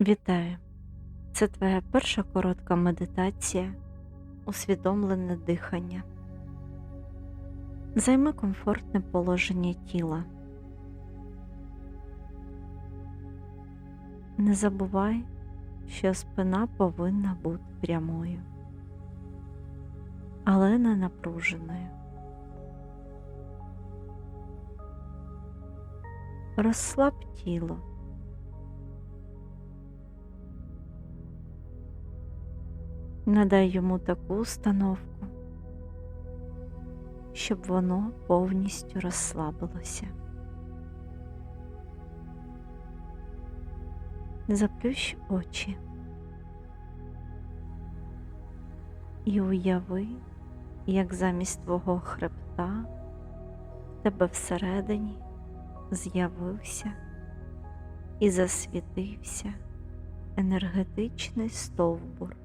Вітаю! Це твоя перша коротка медитація, усвідомлене дихання. Займи комфортне положення тіла. Не забувай, що спина повинна бути прямою, але не напруженою. Розслаб тіло. Надай йому таку установку, щоб воно повністю розслабилося. Заплющ очі і уяви, як замість твого хребта в тебе всередині з'явився і засвітився енергетичний стовбур.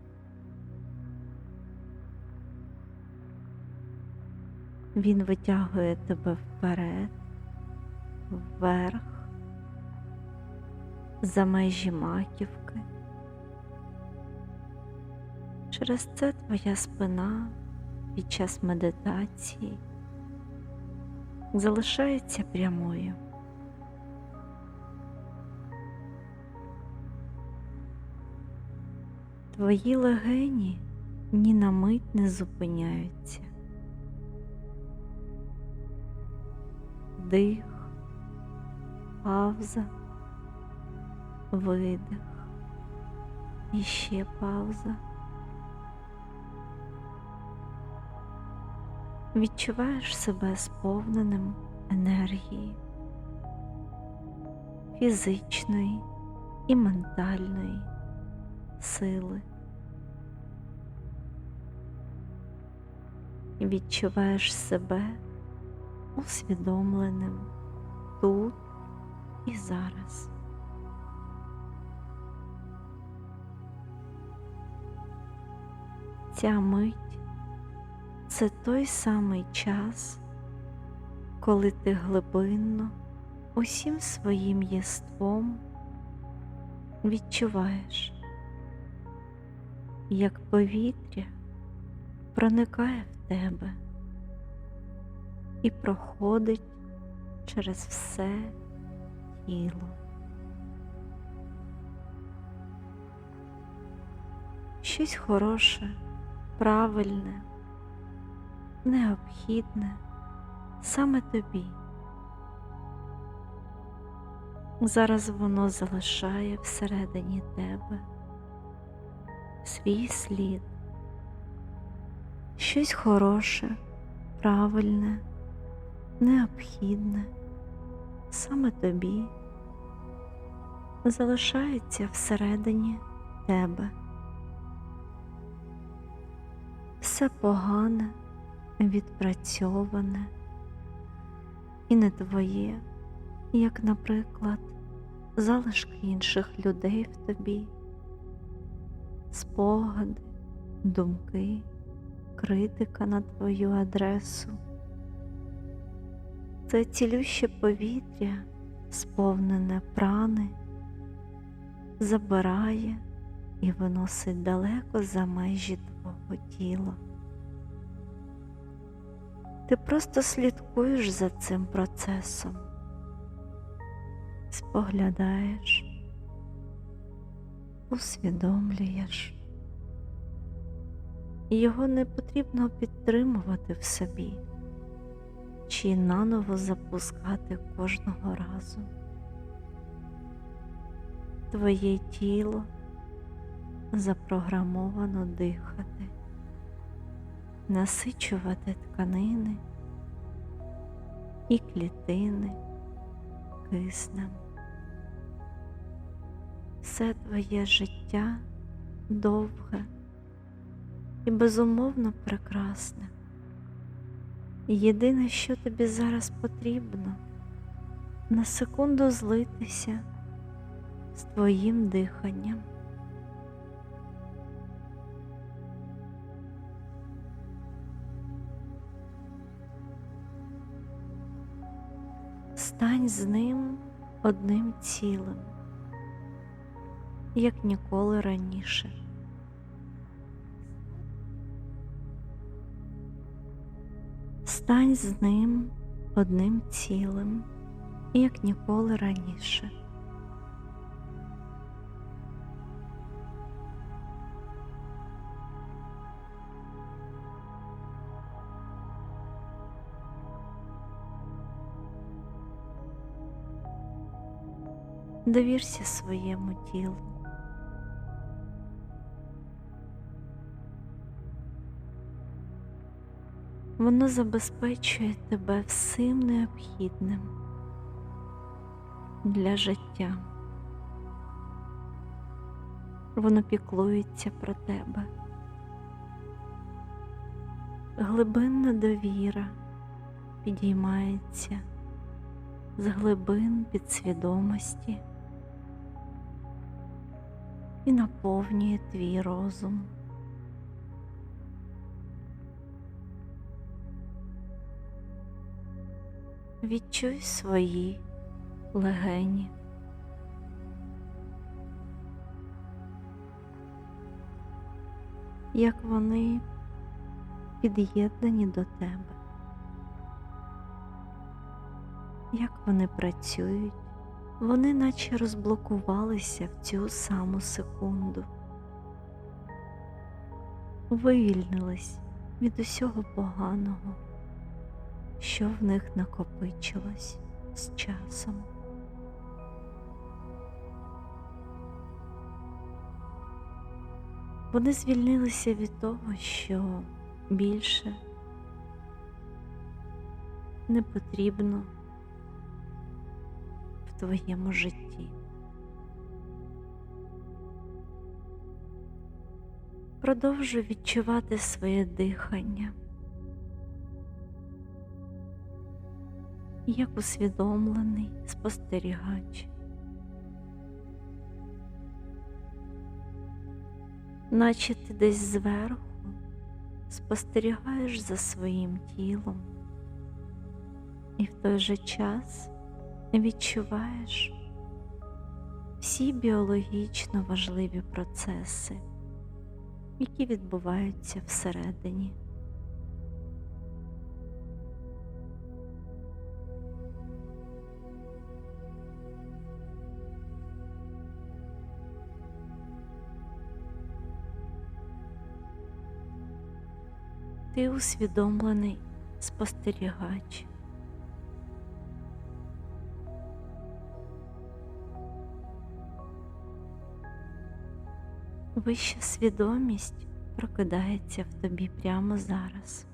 Він витягує тебе вперед, вверх, за межі маківки. Через це твоя спина під час медитації залишається прямою. Твої легені ні на мить не зупиняються. Дих, пауза, видих, і ще пауза. Відчуваєш себе сповненим енергії, фізичної і ментальної сили. Відчуваєш себе усвідомленим тут і зараз. Ця мить це той самий час, коли ти глибинно усім своїм єством відчуваєш, як повітря проникає в тебе і проходить через все тіло. Щось хороше, правильне, необхідне саме тобі. Зараз воно залишає всередині тебе свій слід, щось хороше, правильне, необхідне саме тобі залишається всередині тебе. Все погане, відпрацьоване і не твоє, як, наприклад, залишки інших людей в тобі, спогади, думки, критика на твою адресу. Це цілюще повітря, сповнене прани, забирає і виносить далеко за межі твого тіла. Ти просто слідкуєш за цим процесом, споглядаєш, усвідомлюєш. Його не потрібно підтримувати в собі чи наново запускати кожного разу. Твоє тіло запрограмовано дихати, насичувати тканини і клітини киснем. Все твоє життя довге і безумовно прекрасне. Єдине, що тобі зараз потрібно, на секунду злитися з твоїм диханням. Стань з ним одним цілим. як ніколи раніше. Стань з ним одним цілим, як ніколи раніше. Довірся своєму тілу. Воно забезпечує тебе всім необхідним для життя. Воно піклується про тебе. Глибинна довіра підіймається з глибин підсвідомості і наповнює твій розум. Відчуй свої легені. Як вони під'єднані до тебе, як вони працюють, вони наче розблокувалися в цю саму секунду, вивільнились від усього поганого, що в них накопичилось з часом. Вони звільнилися від того, що більше не потрібно в твоєму житті. Продовжуй відчувати своє дихання, як усвідомлений спостерігач. наче ти десь зверху спостерігаєш за своїм тілом і в той же час відчуваєш всі біологічно важливі процеси, які відбуваються всередині. Ти усвідомлений спостерігач. Вища свідомість прокидається в тобі прямо зараз.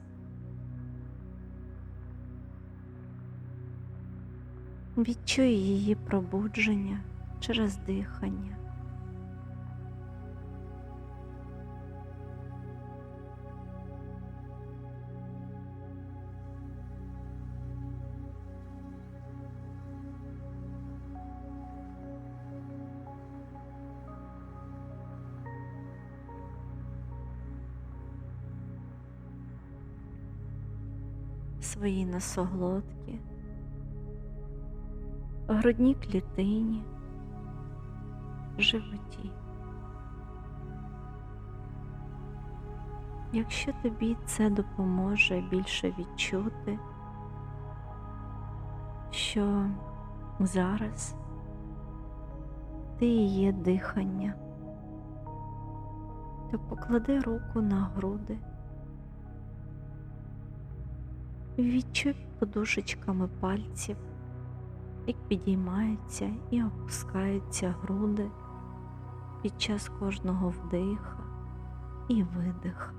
Відчуй її пробудження через дихання. Свої носоглотки, грудній клітині, животі. Якщо тобі це допоможе більше відчути, що зараз ти є дихання, то поклади руку на груди. Відчуй подушечками пальців, як підіймаються і опускаються груди під час кожного вдиха і видиха.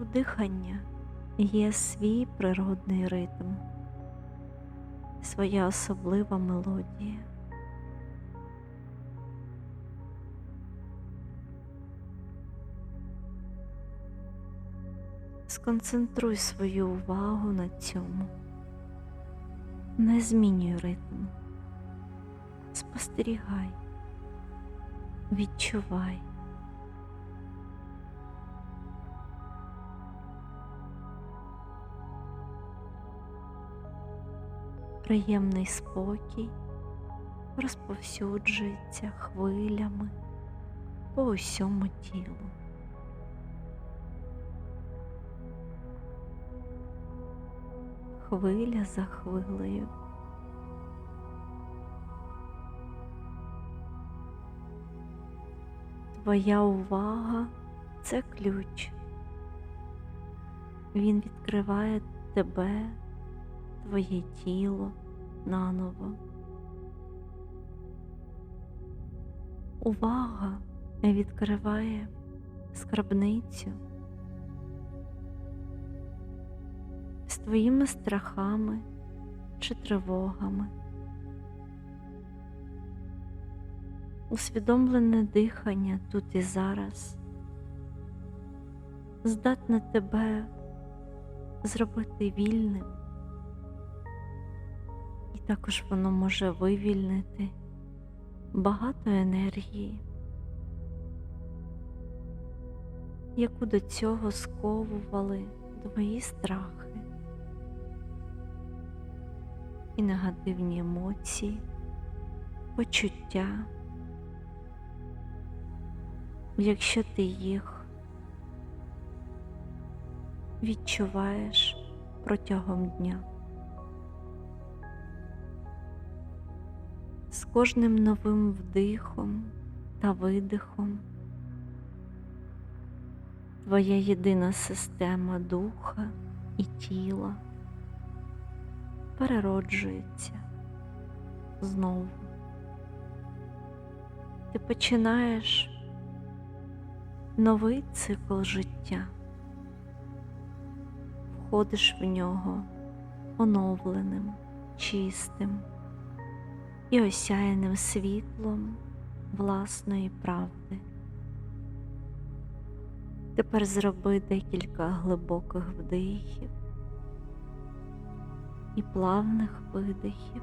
У дихання є свій природний ритм, своя особлива мелодія. Сконцентруй свою увагу на цьому, не змінюй ритм, спостерігай, відчувай. Приємний спокій розповсюджується хвилями по усьому тілу. Хвиля за хвилею. Твоя увага це ключ. Він відкриває тебе, твоє тіло наново. Увага відкриває скарбницю твоїми страхами чи тривогами. Усвідомлене дихання тут і зараз здатне тебе зробити вільним, і також воно може вивільнити багато енергії, яку до цього сковували твої страхи і негативні емоції, почуття. Якщо ти їх відчуваєш протягом дня. З кожним новим вдихом та видихом твоя єдина система духа і тіла перероджується знову. Ти починаєш новий цикл життя, входиш в нього оновленим, чистим і осяяним світлом власної правди. Тепер зроби декілька глибоких вдихів і плавних видихів.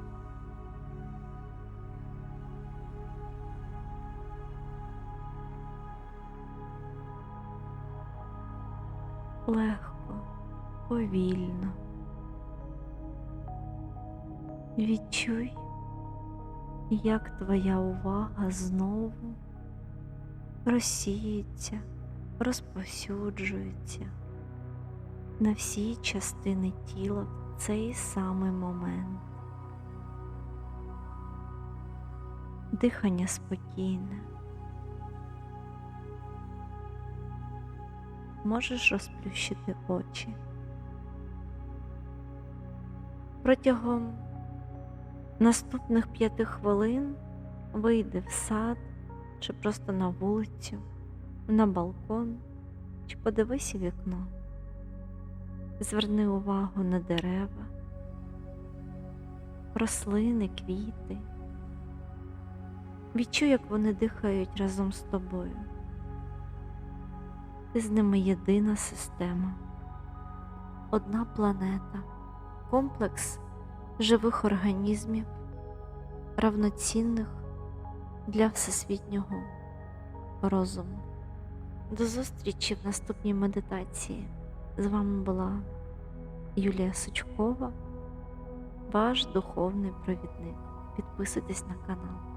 Легко, повільно. Відчуй, як твоя увага знову розсіється, розповсюджується на всі частини тіла цей самий момент. Дихання спокійне. Можеш розплющити очі. Протягом наступних п'яти хвилин вийди в сад чи просто на вулицю, на балкон чи подивись у вікно. Зверни увагу на дерева, рослини, квіти. Відчуй, як вони дихають разом з тобою. Ти з ними єдина система, одна планета, комплекс живих організмів, равноцінних для всесвітнього розуму. До зустрічі в наступній медитації. З вами була Юлія Сучкова, ваш духовний провідник. Підписуйтесь на канал.